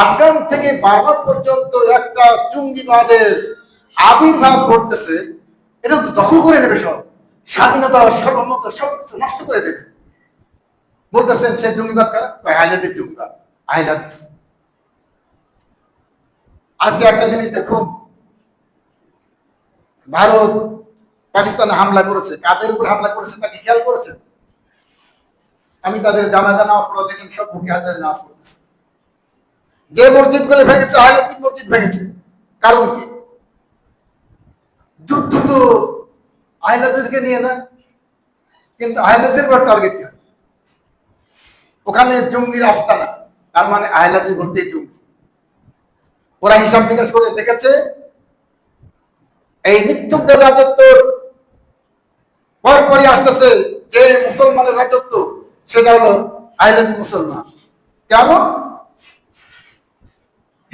আফগান থেকে বার্মা পর্যন্ত একটা জঙ্গিবাদের আবির্ভাব ঘটতেছে, এটা দখল করে নেবে সব। স্বাধীনতা সর্বমত সব কিছু নষ্ট করে দেবে। বলতেছেন, সে জঙ্গিবাদ কারা? আহলাদের জঙ্গিবাদ আহলাদিস আজকে একটা জিনিস দেখুন, ভারত পাকিস্তানে হামলা করেছে, কাদের উপর হামলা করেছে তাকে খেয়াল করেছে আমি তাদের জানা জানা অপরাধ সব বুকে হাতে নাচ করতেছে। যে মসজিদগুলো ভেঙেছে আহলাদিস মসজিদ ভেঙেছে। কারণ কি? যুদ্ধ তো আহলাদেরকে নিয়ে না, কিন্তু আহলাদের বা টার্গেট কেন ওখানে জঙ্গির রাস্তা না, তার মানে আহলাদি বলতে জঙ্গি। ওরা হিসাব নিকাশ করে দেখেছে, এই নিত্যুকদের রাজত্ব পরপরই আসতেছে, যে মুসলমানের রাজত্ব, সেটা হলো আহলাদি মুসলমান। কেন?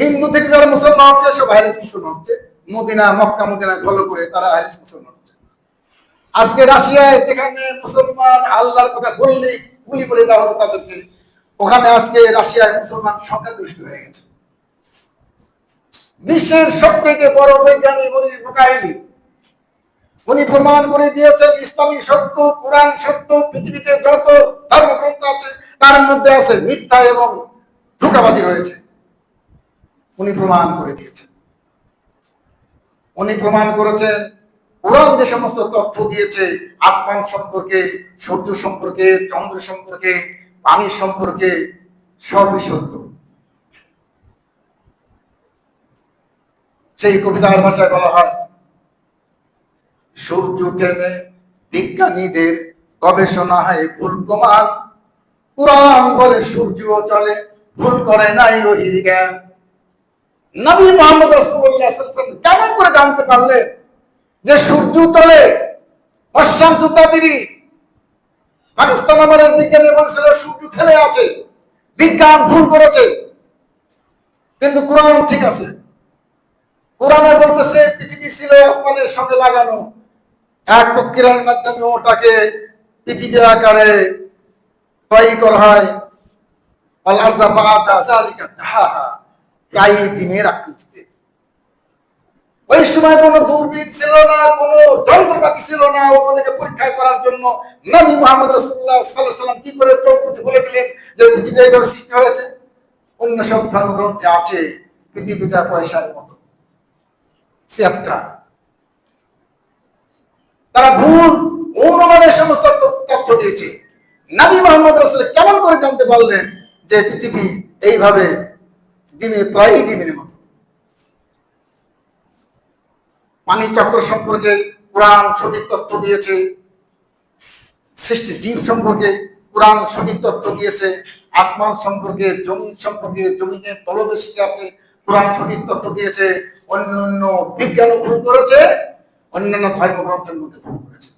হিন্দু থেকে যারা মুসলমান হচ্ছে, সব আহলিস মুসলমান হচ্ছে। মদিনা, মক্কা, মদিনা ফলো করে তারা আহলিস মুসলমান হচ্ছে। আজকে রাশিয়ায় যেখানে মুসলমান আল্লাহর কথা বললেই গুলি করে দেওয়া হতো তাদেরকে, ওখানে আজকে রাশিয়ায় মুসলমান সংখ্যাগরিষ্ঠ হয়ে গেছে। বিশ্বের সবচেয়ে বড় বৈজ্ঞানিক উনি প্রমাণ করে দিয়েছেন, ইসলামী সত্য, কোরআন সত্য, পৃথিবীতে যত ধর্মগ্রন্থ আছে, তার মধ্যে আছে মিথ্যা এবং ধোকাবাজি রয়েছে। উনি প্রমাণ করে দিয়েছেন। উনি প্রমাণ করেছেন কোরআন যে সমস্ত তথ্য দিয়েছে, আসমান সম্পর্কে, সূর্য সম্পর্কে, চন্দ্র সম্পর্কে, পানি সম্পর্কে, সবই সত্য। সেই কবিতার ভাষায় বলা হয়, সূর্য থেমে বিজ্ঞানীদের গবেষণায় ভুল প্রমাণ। কোরআন বলে সূর্য চলে, ভুল করে নাই ওহির জ্ঞান। নবী মোহাম্মদ ওয়াসাল্লাম কেমন করে জানতে পারলেন যে সূর্য চলে অশ্যাম তুতাদিরি পাকিস্তান আমাদের বিজ্ঞানী বলছিল সূর্য থেমে আছে, বিজ্ঞান ভুল করেছে। কিন্তু কোরআন ঠিক আছে। কোরআনে বলতেছে, পৃথিবী ছিল আসমানের সঙ্গে লাগানো। এক প্রক্রিয়ার মাধ্যমে ওটাকে পৃথিবী আকারে তৈরি করা হয়। জালিকা দাহা প্রায় দিনের আকৃতিতে। ওই সময় কোনো দূরবীন ছিল না, কোনো যন্ত্রপাতি ছিল না। ওগুলোকে পরীক্ষা করার জন্য নবী মোহাম্মদ রসুল্লাহ সাল্লাহ সাল্লাম কি করে চৌপতি বলে দিলেন যে পৃথিবী এইভাবে সৃষ্টি হয়েছে? অন্য সব ধর্মগ্রন্থে আছে পৃথিবীটা পয়সার মতো। চ্যাপ্টার তারা ভুল অনুমানের সমস্ত তথ্য দিয়েছে। নবী মোহাম্মদ রসুল কেমন করে জানতে পারলেন যে পৃথিবী এইভাবে দিনে প্রায় দিনের মতো। পানি চক্র সম্পর্কে কোরআন সঠিক তথ্য দিয়েছে, সৃষ্টি জীব সম্পর্কে কোরআন সঠিক তথ্য দিয়েছে, আসমান সম্পর্কে, জমিন সম্পর্কে জমিনের তলদেশে আছে, কোরআন সঠিক তথ্য দিয়েছে অন্য অন্য বিজ্ঞানও ভুল করেছে, অন্যান্য ধর্মগ্রন্থের মধ্যে ভুল করেছে।